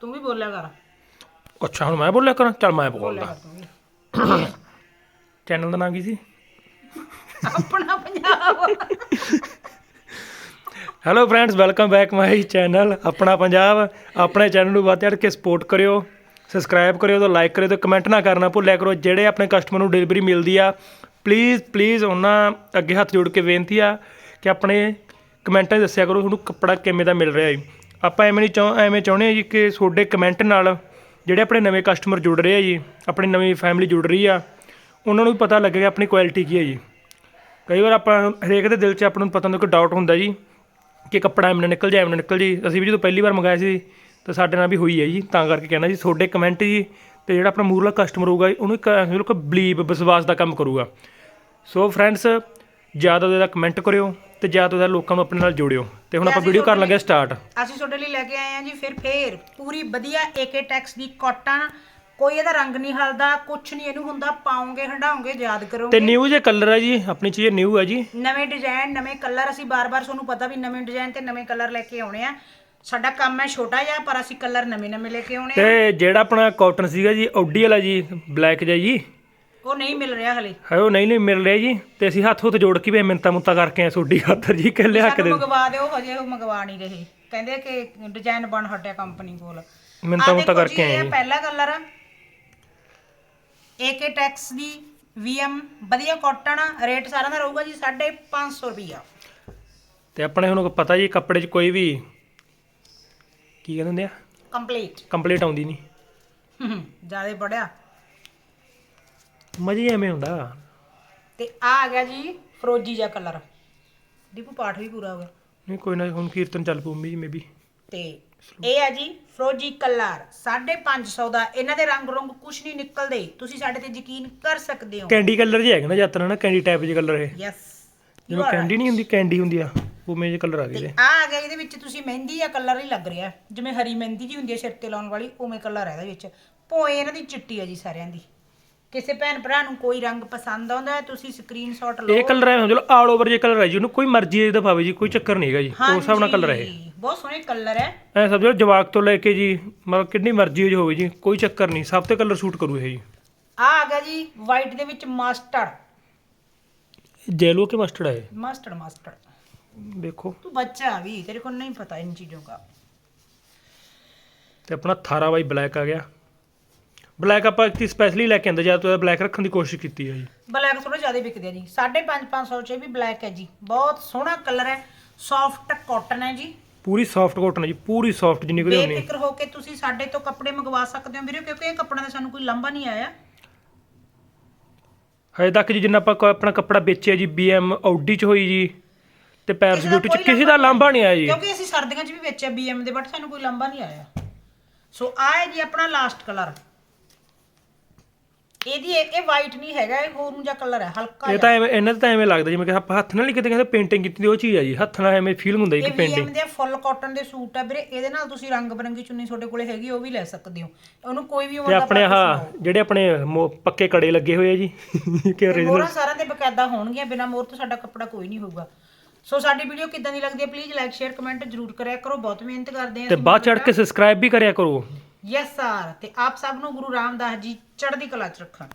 ਤੂੰ ਵੀ ਬੋਲਿਆ ਕਰ। ਅੱਛਾ ਹੁਣ ਮੈਂ ਬੋਲਿਆ ਕਰਾਂ? ਚੱਲ ਮੈਂ ਬੋਲਿਆ ਬੋਲਦਾ ਕਰ ਤੂੰ ਵੀ। ਚੈਨਲ ਦਾ ਨਾਮ ਕੀ ਸੀ? Apna Punjab. Hello friends welcome back my channel Apna Punjab ਆਪਣੇ ਚੈਨਲ ਨੂੰ ਵੱਧ ਚੜ੍ਹ ਕੇ ਸਪੋਰਟ ਕਰਿਓ ਸਬਸਕ੍ਰਾਈਬ ਕਰਿਓ ਤੇ ਲਾਈਕ ਕਰਿਓ ਤੇ ਕਮੈਂਟ ਨਾ ਕਰਨਾ ਭੁੱਲਿਆ ਕਰੋ। ਜਿਹੜੇ ਆਪਣੇ ਕਸਟਮਰ ਨੂੰ ਡਿਲੀਵਰੀ ਮਿਲਦੀ ਆ ਪਲੀਜ਼ ਪਲੀਜ਼ ਉਹਨਾਂ ਅੱਗੇ ਹੱਥ ਜੋੜ ਕੇ ਬੇਨਤੀ ਆ ਕਿ ਆਪਣੇ ਕਮੈਂਟਾਂ 'ਚ ਦੱਸਿਆ ਕਰੋ ਤੁਹਾਨੂੰ ਕੱਪੜਾ ਕਿਵੇਂ ਦਾ ਮਿਲ ਰਿਹਾ ਹੈ। ਆਪਾਂ ਐਵੇਂ ਨਹੀਂ ਚਾਹ ਐਵੇਂ ਚਾਹੁੰਦੇ ਆ ਜੀ ਕਿ ਤੁਹਾਡੇ ਕਮੈਂਟ ਨਾਲ ਜਿਹੜੇ ਆਪਣੇ ਨਵੇਂ ਕਸਟਮਰ ਜੁੜ ਰਹੇ ਆ ਜੀ ਆਪਣੀ ਨਵੀਂ ਫੈਮਿਲੀ ਜੁੜ ਰਹੀ ਆ ਉਹਨਾਂ ਨੂੰ ਵੀ ਪਤਾ ਲੱਗੇਗਾ ਆਪਣੀ ਕੁਆਲਿਟੀ ਕੀ ਹੈ ਜੀ। ਕਈ ਵਾਰ ਆਪਾਂ ਹਰੇਕ ਦੇ ਦਿਲ 'ਚ ਆਪਾਂ ਨੂੰ ਪਤਾ ਹੁੰਦਾ ਕੋਈ ਡਾਊਟ ਹੁੰਦਾ ਜੀ ਕਿ ਕੱਪੜਾ ਐਵੇਂ ਨਿਕਲ ਜਾਏ ਐਵੇਂ ਨਾ ਨਿਕਲ ਜੀ ਅਸੀਂ ਵੀ ਜਦੋਂ ਪਹਿਲੀ ਵਾਰ ਮੰਗਾਇਆ ਸੀ ਤਾਂ ਸਾਡੇ ਨਾਲ ਵੀ ਹੋਈ ਹੈ ਜੀ ਤਾਂ ਕਰਕੇ ਕਹਿਣਾ ਜੀ ਤੁਹਾਡੇ ਕਮੈਂਟ ਜੀ ਤੇ ਜਿਹੜਾ ਆਪਣਾ ਮੂਰਲਾ ਕਸਟਮਰ ਹੋਊਗਾ ਜੀ, ਉਹਨੂੰ ਇੱਕ ਬਿਲਕੁਲ ਬਲੀਵ ਵਿਸ਼ਵਾਸ ਦਾ ਕੰਮ ਕਰੂਗਾ। ਸੋ ਫਰੈਂਡਸ ਜ਼ਿਆਦਾ ਤੋਂ ਜ਼ਿਆਦਾ ਕਮੈਂਟ ਕਰਿਓ ਤੇ ਜ਼ਿਆਦਾ ਤੋਂ ਜ਼ਿਆਦਾ ਲੋਕਾਂ ਨੂੰ ਆਪਣੇ ਨਾਲ ਜੋੜਿਓ। ਤੇ ਹੁਣ ਆਪਾਂ ਵੀਡੀਓ ਕਰਨ ਲੱਗੇ ਸਟਾਰਟ ਅਸੀਂ ਤੁਹਾਡੇ ਲਈ ਲੈ ਕੇ ਆਏ ਹਾਂ ਜੀ ਫਿਰ ਫੇਰ ਪੂਰੀ ਵਧੀਆ ਏਕੇ ਟੈਕਸ ਦੀ ਕਾਟਨ ਕੋਈ ਇਹਦਾ ਰੰਗ ਨਹੀਂ ਹਲਦਾ ਕੁਛ ਨਹੀਂ ਇਹਨੂੰ ਹੁੰਦਾ ਪਾਉਂਗੇ ਹੰਡਾਉਂਗੇ ਯਾਦ ਤੇ ਕਰੋਗੇ ਨਿਊ ਜੇ ਕਲਰ ਹੈ ਜੀ ਆਪਣੀ ਚੀਜ਼ ਨਿਊ ਹੈ ਜੀ। ਨਵੇਂ ਡਿਜ਼ਾਈਨ ਨਵੇਂ ਕਲਰ ਅਸੀਂ ਬਾਰ-ਬਾਰ ਤੁਹਾਨੂੰ ਪਤਾ ਵੀ ਨਵੇਂ ਡਿਜ਼ਾਈਨ ਤੇ ਨਵੇਂ ਕਲਰ ਲੈ ਕੇ ਆਉਣੇ ਆ। ਸਾਡਾ ਕੰਮ ਹੈ ਛੋਟਾ ਜਿਹਾ ਪਰ ਅਸੀਂ ਕਲਰ ਨਵੇਂ-ਨਵੇਂ ਲੈ ਕੇ ਆਉਣੇ ਆ। ਤੇ ਜਿਹੜਾ ਆਪਣਾ ਕਾਟਨ ਸੀਗਾ ਜੀ ਆਡੀ ਵਾਲਾ ਜੀ ਬਲੈਕ ਜਿਹਾ ਜੀ। ਉਹ ਨਹੀਂ ਮਿਲ ਰਿਹਾ ਹਲੇ। ਹੈ ਉਹ ਨਹੀਂ ਨਹੀਂ ਮਿਲ ਰਿਹਾ ਜੀ। ਤੇ ਅਸੀਂ ਹੱਥ ਹੁੱਥ ਜੋੜ ਕੇ ਵੀ ਮਿੰਤਾ ਮੁੰਤਾ ਕਰਕੇ ਆ ਸੋਡੀ ਖਾਤਰ ਜੀ ਕਿ ਲਿਆ ਕੇ ਸਾਨੂੰ ਦੇ। ਮੰਗਵਾ ਦਿਓ ਹਜੇ ਉਹ ਮੰਗਵਾ ਨਹੀਂ ਰਹੇ। ਕਹਿੰਦੇ ਕਿ ਡਿਜ਼ਾਈਨ ਬਣ ਹਟਿਆ ਕੰਪਨੀ ਕੋਲ। ਮਿੰਤਾ ਮੁੰਤਾ ਕਰਕੇ ਆਏ ਇਹ ਜੀ। ਪਹਿਲਾ ਕਲਰ ਆ। ਏਕੇ ਟੈਕਸ ਦੀ VM ਵਧੀਆ ਕਾਟਨ ਰੇਟ ਸਾਰਿਆਂ ਦਾ ਰਹੂਗਾ ਜੀ 550 ਰੁਪਿਆ ਤੇ ਆਪਣੇ ਹੁਣ ਪਤਾ ਜੀ ਕੱਪੜੇ 'ਚ ਕੋਈ ਵੀ ਕੀ ਕਹਿੰਦੇ ਹੁੰਦੇ ਆ? ਕੰਪਲੀਟ ਕੰਪਲੀਟ ਆਉਂਦੀ ਨਹੀਂ। ਜ਼ਿਆਦਾ ਪੜਿਆ ਮਜ਼ੇ ਐਵੇਂ ਹੁੰਦਾ। ਤੇ ਆ ਆ ਗਿਆ ਜੀ ਫਰੋਜੀ ਜਿਹਾ ਕਲਰ ਦੀਪੂ ਪਾਠ ਵੀ ਪੂਰਾ ਹੋ ਗਿਆ ਨਹੀਂ ਕੋਈ ਨਾ ਹੁਣ ਕੀਰਤਨ ਚੱਲ ਪਊ ਜੀ ਮੇਬੀ ਤੇ ਇਹ ਆ ਜੀ ਫਰੋਜੀ ਕਲਰ। 550 ਦਾ ਇਹਨਾਂ ਦੇ ਰੰਗ ਰੰਗ ਕੁਝ ਨਹੀਂ ਨਿਕਲਦੇ। ਤੁਸੀਂ ਸਾਡੇ ਤੇ ਯਕੀਨ ਕਰ ਸਕਦੇ ਹੋ। ਕੈਂਡੀ ਕਲਰ ਜਿਹਾ ਹੈਗਾ ਨਾ ਜਾਤਰਾ ਨਾ ਕੈਂਡੀ ਟਾਈਪ ਜਿਹਾ ਕਲਰ ਇਹ। ਯੈਸ ਜਿਵੇਂ ਕੈਂਡੀ ਨਹੀਂ ਹੁੰਦੀ ਕੈਂਡੀ ਹੁੰਦੀ ਆ ਉਵੇਂ ਜਿਹੇ ਕਲਰ ਆ ਤੇ ਇਹਦੇ। ਆ ਆ ਗਿਆ ਇਹਦੇ ਵਿੱਚ ਤੁਸੀਂ ਮਹਿੰਦੀ ਆ ਕਲਰ ਹੀ ਲੱਗ ਰਿਹਾ। ਜਿਵੇਂ ਹਰੀ ਮਹਿੰਦੀ ਜੀ ਹੁੰਦੀ ਹੈ ਸਿਰ ਤੇ ਲਾਉਣ ਵਾਲੀ ਉਵੇਂ ਕਲਰ ਹੈ ਇਹਦੇ ਵਿੱਚ। ਭੋਏ ਇਹਨਾਂ ਦੀ ਚਿੱਟੀ ਆ ਜੀ ਸਾਰਿਆਂ ਦੀ। ਕਿਸੇ ਭੈਣ ਭਰਾ ਨੂੰ ਕੋਈ ਰੰਗ ਪਸੰਦ ਆਉਂਦਾ ਹੈ ਤੁਸੀਂ ਸਕਰੀਨਸ਼ਾਟ ਲਓ ਇਹ ਕਲਰ ਹੈ ਚਲੋ ਆਲ ਓਵਰ ਜੇ ਕਲਰ ਹੈ ਜੀ ਉਹਨੂੰ ਕੋਈ ਮਰਜ਼ੀ ਦਾ ਪਾਵੇ ਜੀ ਕੋਈ ਚੱਕਰ ਨਹੀਂ ਹੈਗਾ ਜੀ ਉਸ ਹਿਸਾਬ ਨਾਲ ਕਲਰ ਹੈ ਇਹ ਹਾਂਜੀ, ਬਹੁਤ ਸੋਹਣੇ ਕਲਰ ਹੈ ਐ ਸਭ ਜਿਹੜਾ ਜਵਾਕ ਤੋਂ ਲੈ ਕੇ ਜੀ ਮਤਲਬ ਕਿੰਨੀ ਮਰਜ਼ੀ ਹੋ ਹੋਵੇ ਜੀ ਕੋਈ ਚੱਕਰ ਨਹੀਂ ਸਭ ਤੇ ਕਲਰ ਸੂਟ ਕਰੂ ਇਹ ਜੀ ਆ ਆ ਗਿਆ ਜੀ ਵਾਈਟ ਦੇ ਵਿੱਚ ਮਾਸਟਰਡ ਜੈਲੋ ਕੇ ਮਸਟਰਡ ਹੈ ਇਹ। ਮਾਸਟਰਡ ਮਾਸਟਰਡ ਦੇਖੋ ਤੂੰ ਬੱਚਾ ਵੀ तेरे को नहीं पता इन चीजों का ਤੇ ਆਪਣਾ ਥਾਰਾ ਬਾਈ ਬਲੈਕ ਆ ਗਿਆ ਬਲੈਕ ਆਪਾਂ ਇੱਕ ਸਪੈਸ਼ਲੀ ਲੈ ਕੇ ਆਂਦਾ ਜਾਂ ਤੋਂ ਬਲੈਕ ਰੱਖਣ ਦੀ ਕੋਸ਼ਿਸ਼ ਕੀਤੀ ਹੈ ਜੀ। ਬਲੈਕ ਥੋੜਾ ਜ਼ਿਆਦਾ ਵਿਕਦੇ ਆ ਜੀ। 5.5 500 ਚ ਵੀ ਬਲੈਕ ਹੈ ਜੀ। ਬਹੁਤ ਸੋਹਣਾ ਕਲਰ ਹੈ। ਸੌਫਟ ਕਾਟਨ ਹੈ ਜੀ। ਪੂਰੀ ਸੌਫਟ ਕਾਟਨ ਹੈ ਜੀ ਪੂਰੀ ਸੌਫਟ ਜਿੰਨੀ ਕੋਈ ਹੋਣੀ ਬੇਫਿਕਰ ਹੋ ਕੇ ਤੁਸੀਂ ਸਾਡੇ ਤੋਂ ਕੱਪੜੇ ਮੰਗਵਾ ਸਕਦੇ ਹੋ ਵੀਰੇ ਕਿਉਂਕਿ ਇਹ ਕੱਪੜਿਆਂ ਦਾ ਸਾਨੂੰ ਕੋਈ ਲੰਬਾ ਨਹੀਂ ਆਇਆ। ਹਜੇ ਤੱਕ ਜੀ ਜਿੰਨਾ ਆਪਾਂ ਕੋ- ਆਪਣਾ ਕੱਪੜਾ ਵੇਚਿਆ ਜੀ BM ਆਡੀ ਚ ਹੋਈ ਜੀ ਤੇ ਪੈਰਸ ਕਿਸੇ ਦਾ ਬਿਊਟੀ ਚ ਕੋਈ ਕਿਸੇ ਦਾ ਲਾਂਭਾ ਨਹੀਂ ਆਇਆ ਜੀ। ਕਿਉਂਕਿ ਅਸੀਂ ਸਰਦੀਆਂ 'ਚ ਵੀ ਵੇਚਿਆ BM ਦੇ ਬਟ ਸਾਨੂੰ ਕੋਈ ਲੰਬਾ ਨਹੀਂ ਆਇਆ। ਸੋ ਆ ਹੈ ਜੀ ਆਪਣਾ ਲਾਸਟ ਕਲਰ ਇਹਦੀ ਇਹ ਇਹ ਵਾਈਟ ਨਹੀਂ ਹੈਗਾ ਇਹ ਹੋਰ ਨੂੰ ਜਿਹਾ ਕਲਰ ਹੈ ਹਲਕਾ ਇਹ ਤਾਂ ਐਵੇਂ ਇਹਨਾਂ ਦਾ ਤਾਂ ਐਵੇਂ ਲੱਗਦਾ ਜਿਵੇਂ ਕਿ ਆਪਾਂ ਹੱਥ ਨਾਲ ਹੀ ਕਿਤੇ ਕਹਿੰਦੇ ਪੇਂਟਿੰਗ ਕੀਤੀ ਦੀ ਉਹ ਚੀਜ਼ ਆ ਜੀ। ਹੱਥ ਨਾਲ ਐਵੇਂ ਫੀਲ ਹੁੰਦਾ ਜੀ ਇਹ ਕਿ ਪੇਂਟਿੰਗ VM ਦੇ ਫੁੱਲ ਕਾਟਨ ਦੇ ਸੂਟ ਆ ਵੀਰੇ ਇਹਦੇ ਨਾਲ ਤੁਸੀਂ ਰੰਗ ਬਰੰਗੀ ਚੁੰਨੀ ਤੁਹਾਡੇ ਕੋਲੇ ਹੈਗੀ ਉਹ ਵੀ ਲੈ ਸਕਦੇ ਹੋ। ਉਹਨੂੰ ਕੋਈ ਵੀ ਤੇ ਉਮਰ ਦਾ ਆਪਣੇ ਆਹ ਜਿਹੜੇ ਆਪਣੇ ਮੋ- ਪੱਕੇ ਕੜੇ ਲੱਗੇ ਹੋਏ ਆ ਜੀ ਕਿ original ਮੋਹਰਾਂ ਸਾਰਿਆਂ ਦੇ ਬਕਾਇਦਾ ਹੋਣਗੀਆਂ ਬਿਨਾ ਮੋਹਰ ਤੋਂ ਸਾਡਾ ਕੱਪੜਾ ਕੋਈ ਨਹੀਂ ਹੋਊਗਾ। ਸੋ ਸਾਡੀ ਵੀਡੀਓ ਕਿੱਦਾਂ ਦੀ ਲੱਗਦੀ ਹੈ ਪਲੀਜ਼ ਲਾਈਕ ਸ਼ੇਅਰ ਕਮੈਂਟ ਜ਼ਰੂਰ ਕਰਿਆ ਕਰੋ ਬਹੁਤ ਮਿਹਨਤ ਕਰਦੇ ਤੇ ਹਾਂ ਬਾਅਦ ਚੜ ਕੇ ਸਬਸਕ੍ਰਾਈਬ ਵੀ ਕਰਿਆ ਕਰੋ। ਯੈਸ ਸਰ ਤੇ ਆਪ ਸਭ ਨੂੰ ਗੁਰੂ ਰਾਮਦਾਸ ਜੀ ਚੜ੍ਹਦੀ ਕਲਾ ਚ ਰੱਖਣ